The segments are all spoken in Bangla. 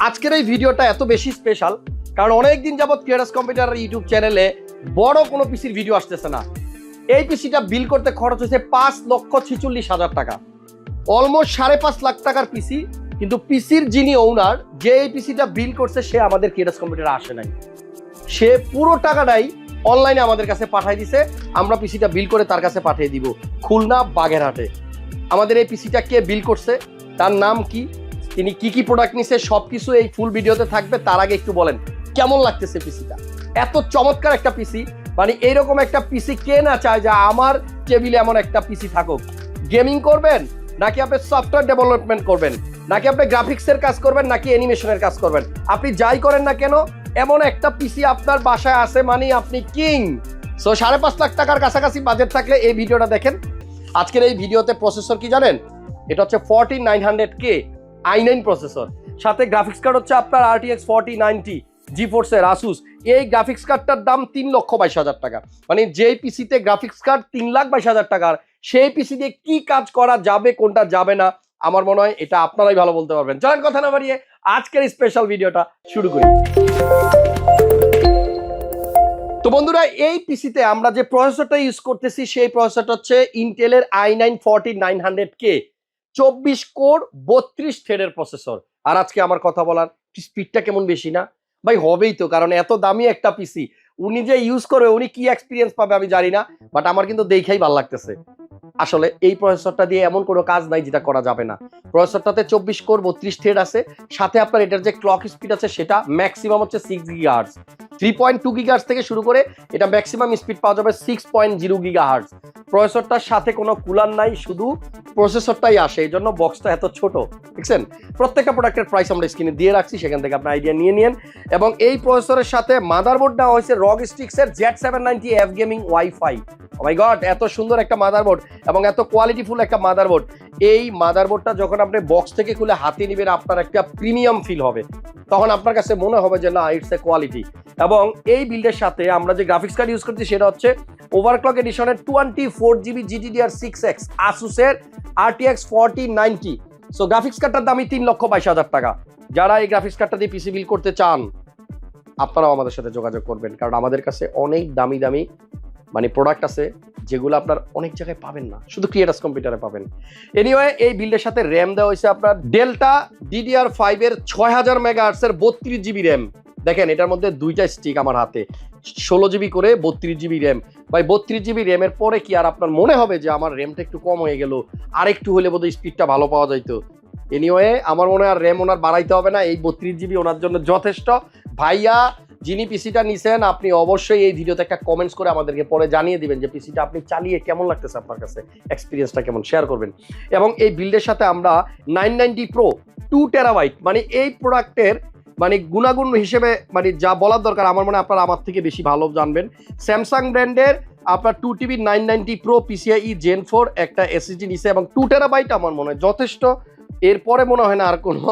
আজকের এই ভিডিওটা এত বেশি স্পেশাল কারণ অনেক দিন যাবত ক্রিয়েটার্স কম্পিউটার ইউটিউব চ্যানেলে বড় কোনো পিসির ভিডিও আসতেছে না। এই পিসিটা বিল করতে খরচ হয়েছে পাঁচ লক্ষ ছিচল্লিশ হাজার টাকা। অলমোস্ট সাড়ে পাঁচ লাখ টাকার পিসি কিন্তু পিসির যিনি ওনার যে এই পিসিটা বিল করছে, সে আমাদের ক্রিয়েটার্স কম্পিউটারে আসে নাই। সে পুরো টাকাটাই অনলাইনে আমাদের কাছে পাঠিয়ে দিছে। আমরা পিসিটা বিল করে তার কাছে পাঠিয়ে দিব খুলনা বাগেরহাটে। আমাদের এই পিসিটা কে বিল করছে? তার নাম কি? তিনি কি কি প্রোডাক্ট নিছে, সবকিছু এই ফুল ভিডিওতে থাকবে, তার আগে একটু বলেন, কেমন লাগতেছে পিসিটা এত চমৎকার একটা পিসি মানে এইরকম একটা পিসি কে না চায় যে আমার টেবিলে এমন একটা পিসি থাকুক? গেমিং করবেন, নাকি আপনি সফটওয়্যার ডেভেলপমেন্ট করবেন? নাকি আপনি গ্রাফিক্সের কাজ করবেন, নাকি অ্যানিমেশনের কাজ করবেন? আপনি যাই করেন না কেন, এমন একটা পিসি আপনার বাসায় আছে মানে আপনি কিং সো সাড়ে পাঁচ লাখ টাকার কাছাকাছি বাজেট থাকলে এই ভিডিওটা দেখেন। আজকের এই ভিডিওতে প্রসেসর কি জানেন? এটা হচ্ছে forty nine hundred K I nine processor সাথে গ্রাফিক্স কার্ড হচ্ছে আপনার আরটিএক্স ফর্টি নাইনটি জি ফোর্সের আসুস এই গ্রাফিক্স কার্ডটার দাম তিন লক্ষ বাইশ হাজার টাকা। মানে যেই পিসিতে গ্রাফিক্স কার্ড তিন লাখ বাইশ হাজার টাকার, সেই পিসি দিয়ে কি কাজ করা যাবে, কোনটা যাবে না, আমার মনে হয় এটা আপনারাই ভালো বলতে পারবেন। চলেন কথা না বাড়িয়ে আজকের স্পেশাল ভিডিওটা শুরু করি। তো বন্ধুরা, এই পিসিতে আমরা যে প্রসেসরটা ইউজ করতেছি, সেই প্রসেসরটা হচ্ছে ইন্টেলের I nine forty nine hundred K চব্বিশ কোর বত্রিশ থ্রেডের প্রসেসর আর আজকে আমার কথা বলার স্পিডটা কেমন বেশি না? ভাই, হবেই তো, কারণ এত দামি একটা পিসি উনি যে ইউজ করবে, উনি কি এক্সপিরিয়েন্স পাবে আমি জানি না বাট আমার কিন্তু দেখেই ভালো লাগতেছে। আসলে এই প্রসেসরটা দিয়ে এমন কোনো কাজ নাই যেটা করা যাবে না। প্রসেসরটাতে চব্বিশ কোর বত্রিশ থ্রেড আছে, সাথে আপনার এটার যে ক্লক স্পিড আছে, সেটা ম্যাক্সিমাম হচ্ছে six gigahertz three point two gigahertz থেকে শুরু করে এটা ম্যাক্সিমাম স্পিড পাওয়া যাবে সিক্স পয়েন্ট জিরো গিগাহার্স প্রসেসরটার সাথে কোনো কুলার নাই, শুধু প্রসেসরটাই আসে, এই জন্য বক্সটা এত ছোট, দেখছেন? প্রত্যেকটা প্রোডাক্টের প্রাইস আমরা স্ক্রিনে দিয়ে রাখছি, সেখান থেকে আপনি আইডিয়া নিয়ে নিন। এবং এই প্রসেসরের সাথে মাদারবোর্ড দেওয়া হয়েছে ROG স্টিক্সের Z seven ninety F gaming WiFi my god এত সুন্দর একটা মাদারবোর্ড এবং এত কোয়ালিটিফুল একটা মাদারবোর্ড এই মাদারবোর্ডটা যখন আপনি বক্স থেকে খুলে হাতে নেবেন, আপনার একটা প্রিমিয়াম ফিল হবে। তখন আপনার কাছে মনে হবে যে, না ইটস এ কোয়ালিটি এবং এই বিল্ডের সাথে আমরা যে গ্রাফিক্স কার্ড ইউজ করছি সেটা হচ্ছে overclock এডিশনের twenty four GB GDDR six X আসুসের RTX forty ninety so graphics কার্ডটার দামই তিন লক্ষ বাইশ হাজার টাকা। যারা এই গ্রাফিক্স কার্ডটা দিয়ে পিসি বিল করতে চান, আপনারাও আমাদের সাথে যোগাযোগ করবেন। কারণ আমাদের কাছে অনেক দামি দামি মানে প্রোডাক্ট আছে যেগুলো আপনার অনেক জায়গায় পাবেন না। শুধু ক্রিয়েটার্স কম্পিউটারে পাবেন। এনিওয়ে এই বিল্ডের সাথে র্যাম দেওয়া হয়েছে আপনার ডেল্টা ডিডিআর ফাইভের ছয় হাজার মেগা আর্টসের বত্রিশ জিবি র্যাম দেখেন, এটার মধ্যে দুইটা স্টিক আমার হাতে। ষোলো জিবি করে বত্রিশ জিবি র্যাম ভাই, বত্রিশ জিবি র্যামের পরে কি আর আপনার মনে হবে যে আমার র্যামটা একটু কম হয়ে গেল? আর একটু হলে বোধহয় স্পিডটা ভালো পাওয়া যাইতো। এনিওয়ে আমার মনে হয় আর র্যাম ওনার বাড়াইতে হবে না। এই বত্রিশ জিবি ওনার জন্য যথেষ্ট। ভাইয়া, যিনি পিসিটা নিছেন, আপনি অবশ্যই এই ভিডিওতে একটা কমেন্টস করে আমাদেরকে পরে জানিয়ে দিবেন যে পিসিটা আপনি চালিয়ে কেমন লাগতেছে আপনার কাছে। এক্সপিরিয়েন্সটা কেমন? শেয়ার করবেন। এবং এই বিল্ডের সাথে আমরা nine ninety pro two terabyte মানে এই প্রোডাক্টের মানে গুণাগুণ হিসেবে মানে যা বলার দরকার, আমার মনে আপনারা আমার থেকে বেশি ভালো জানবেন। স্যামসাং ব্র্যান্ডের আপনার two TB nine ninety pro PCI gen four একটা এসএসডি নিছে এবং টু টেরাবাইট আমার মনে হয় যথেষ্ট। এরপরে মনে হয় না আর কোনো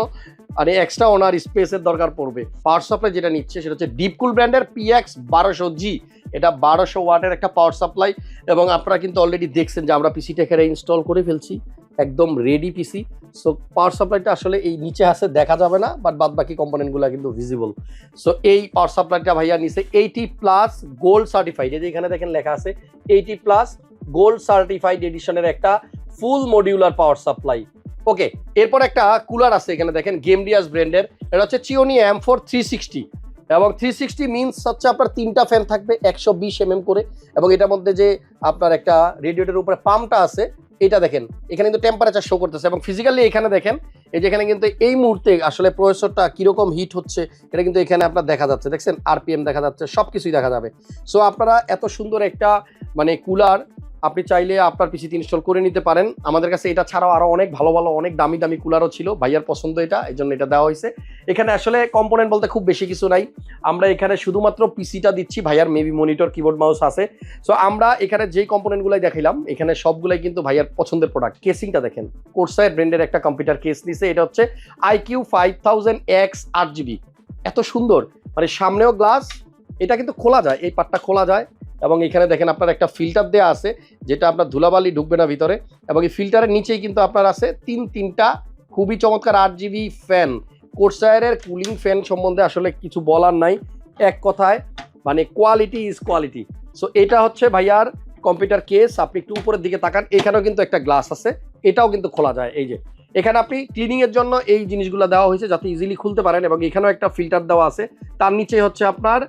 মানে এক্সট্রা ওনার স্পেসের দরকার পড়বে। পাওয়ার সাপ্লাই যেটা নিচ্ছে সেটা হচ্ছে ডিপকুল ব্র্যান্ডের পিএক্স বারোশো জি এটা বারোশো ওয়াটের একটা পাওয়ার সাপ্লাই এবং আপনারা কিন্তু অলরেডি দেখছেন যে আমরা পিসিটা এখানে ইনস্টল করে ফেলছি। একদম রেডি পিসি সো পাওয়ার সাপ্লাইটা আসলে এই নিচে আছে, দেখা যাবে না বাট বাদ বাকি কম্পোনেন্টগুলো কিন্তু ভিজিবল সো এই পাওয়ার সাপ্লাইটা ভাইয়া নিচে এইটি প্লাস গোল্ড সার্টিফাইড এই যে এখানে দেখেন লেখা আছে এইটি প্লাস গোল্ড সার্টিফাইড এডিশনের একটা ফুল মডিউলার পাওয়ার সাপ্লাই ওকে এরপর একটা কুলার আছে, এখানে দেখেন গেমডিয়াস ব্র্যান্ডের এটা হচ্ছে Chione M four three sixty এবং থ্রি সিক্সটি মিনস হচ্ছে আপনার তিনটা ফ্যান থাকবে, একশো বিশ এম করে। এবং এটার মধ্যে যে আপনার একটা রেডিয়েটের উপরে পাম্পটা আছে এটা দেখেন, এখানে কিন্তু টেম্পারেচার শো করতেছে এবং ফিজিক্যালি এখানে দেখেন, এই যে এখানে কিন্তু এই মুহূর্তে আসলে প্রসেসরটা কীরকম হিট হচ্ছে, এটা কিন্তু এখানে আপনার দেখা যাচ্ছে, দেখছেন? আরপিএম দেখা যাচ্ছে সব কিছুই দেখা যাবে। সো আপনারা এত সুন্দর একটা মানে কুলার আপনি চাইলে আপনার পিসিতে ইনস্টল করে নিতে পারেন। আমাদের কাছে এটা ছাড়াও আরও অনেক ভালো ভালো, অনেক দামি দামি কুলারও ছিল। ভাইয়ার পছন্দ এটা, এই জন্য এটা দেওয়া হয়েছে। এখানে আসলে কম্পোনেন্ট বলতে খুব বেশি কিছু নাই। আমরা এখানে শুধুমাত্র পিসিটা দিচ্ছি, ভাইয়ার মেবি মনিটর কিবোর্ড মাউস আছে। সো আমরা এখানে যেই কম্পোনেন্টগুলাই দেখাইলাম, এখানে সবগুলাই কিন্তু ভাইয়ার পছন্দের প্রোডাক্ট কেসিংটা দেখেন কোর্সাইড ব্র্যান্ডের একটা কম্পিউটার কেস নিছে। এটা হচ্ছে আইকিউ ফাইভ থাউজেন্ড এক্স আট জিবি এত সুন্দর। মানে সামনেও গ্লাস এটা কিন্তু খোলা যায়, এই পাটটা খোলা যায়। এবং এখানে দেখেন আপনার একটা ফিল্টার দেওয়া আছে, যেটা আপনার ধুলাবালি ঢুকবে না ভিতরে, এবং এই ফিল্টারের নিচেই কিন্তু আপনার আছে তিন তিনটা খুবই চমৎকার আট জিবি ফ্যান কোর্সায়ারের কুলিং ফ্যান সম্বন্ধে আসলে কিছু বলার নাই, এক কথায় মানে কোয়ালিটি ইজ কোয়ালিটি সো এটা হচ্ছে ভাইয়ার কম্পিউটার কেস আপনি একটু উপরের দিকে তাকান, এখানেও কিন্তু একটা গ্লাস আছে, এটাও কিন্তু খোলা যায়, এই যে। এখানে আপনি ক্লিনিং এর জন্য এই জিনিসগুলো দেওয়া হয়েছে, যাতে ইজিলি খুলতে পারেন, এবং এখানেও একটা ফিল্টার দেওয়া আছে, তার নিচে হচ্ছে আপনার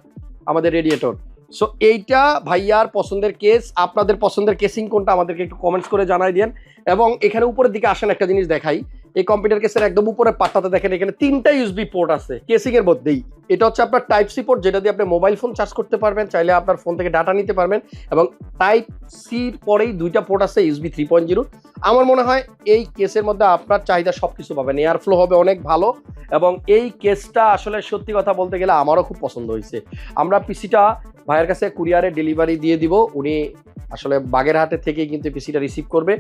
আমাদের রেডিয়েটর সো এইটা ভাইয়ার পছন্দের কেস আপনাদের পছন্দের কেসিং কোনটা আমাদেরকে একটু কমেন্টস করে জানাই দেন। এবং এখানে উপরের দিকে আসেন একটা জিনিস দেখাই। এই কম্পিউটার কেসের একদম উপরে পাট্টাতে দেখেন, এখানে তিনটা ইউএসবি পোর্ট আছে কেসিং এর মধ্যেই। এটা হচ্ছে আপনার টাইপ সি পোর্ট যেটা দিয়ে আপনি মোবাইল ফোন চার্জ করতে পারবেন, চাইলে আপনার ফোন থেকে ডাটা নিতে পারবেন, এবং টাইপ সির পরেই দুইটা পোর্ট আছে ইউএসবি থ্রি পয়েন্ট জিরো আমার মনে হয় এই কেসের মধ্যে আপনার চাহিদা সব কিছু পাবেন এয়ার ফ্লো হবে অনেক ভালো, এবং এই কেসটা আসলে সত্যি কথা বলতে গেলে আমারও খুব পছন্দ হয়েছে। আমরা পিসিটা ভাইয়ের কাছে কুরিয়ারে ডেলিভারি দিয়ে দিব, উনি আসলে বাগেরহাটের থেকেই কিন্তু পিসিটা রিসিভ করবে।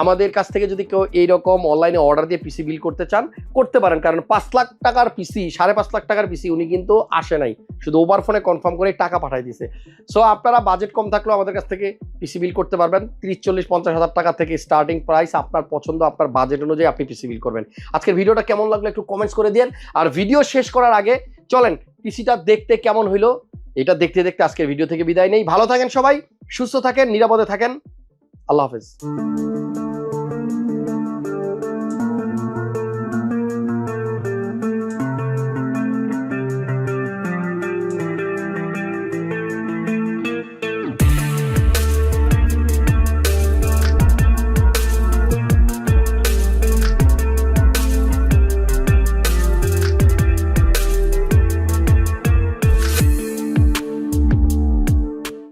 আমাদের কাছ থেকে যদি কেউ এইরকম অনলাইনে অর্ডার দিয়ে পিসি বিল করতে চান, করতে পারেন। কারণ পাঁচ লাখ টাকার পিসি সাড়ে পাঁচ লাখ টাকার পিসি উনি কিন্তু আসে নাই। শুধু ওভার ফোনে কনফার্ম করে টাকা পাঠাই দিছে সো আপনারা বাজেট কম থাকলেও আমাদের কাছ থেকে পিসি বিল করতে পারবেন। তিরিশ, চল্লিশ, পঞ্চাশ হাজার টাকা থেকে স্টার্টিং প্রাইস আপনার পছন্দ, আপনার বাজেট অনুযায়ী আপনি পিসি বিল করবেন। আজকের ভিডিওটা কেমন লাগল একটু কমেন্টস করে দিন আর ভিডিও শেষ করার আগে চলেন পিসিটা দেখতে কেমন হইল? এটা দেখতে দেখতে আজকের ভিডিও থেকে বিদায় নেই। ভালো থাকেন সবাই, সুস্থ থাকেন, নিরাপদে থাকেন। আল্লাহ হাফেজ।